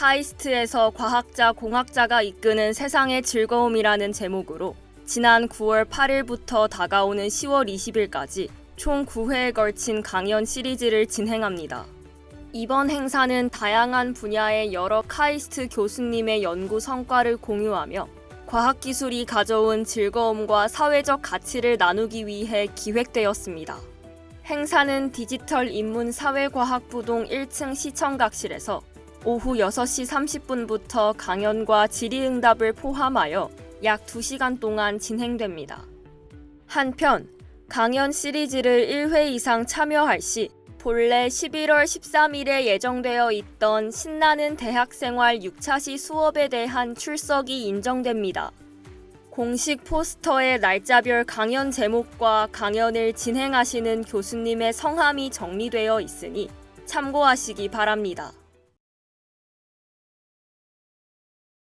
카이스트에서 과학자, 공학자가 이끄는 세상의 즐거움이라는 제목으로 지난 9월 8일부터 다가오는 10월 20일까지 총 9회에 걸친 강연 시리즈를 진행합니다. 이번 행사는 다양한 분야의 여러 카이스트 교수님의 연구 성과를 공유하며 과학기술이 가져온 즐거움과 사회적 가치를 나누기 위해 기획되었습니다. 행사는 디지털 인문 사회과학부동 1층 시청각실에서 오후 6시 30분부터 강연과 질의응답을 포함하여 약 2시간 동안 진행됩니다. 한편 강연 시리즈를 1회 이상 참여할 시 본래 11월 13일에 예정되어 있던 신나는 대학생활 6차시 수업에 대한 출석이 인정됩니다. 공식 포스터에 날짜별 강연 제목과 강연을 진행하시는 교수님의 성함이 정리되어 있으니 참고하시기 바랍니다.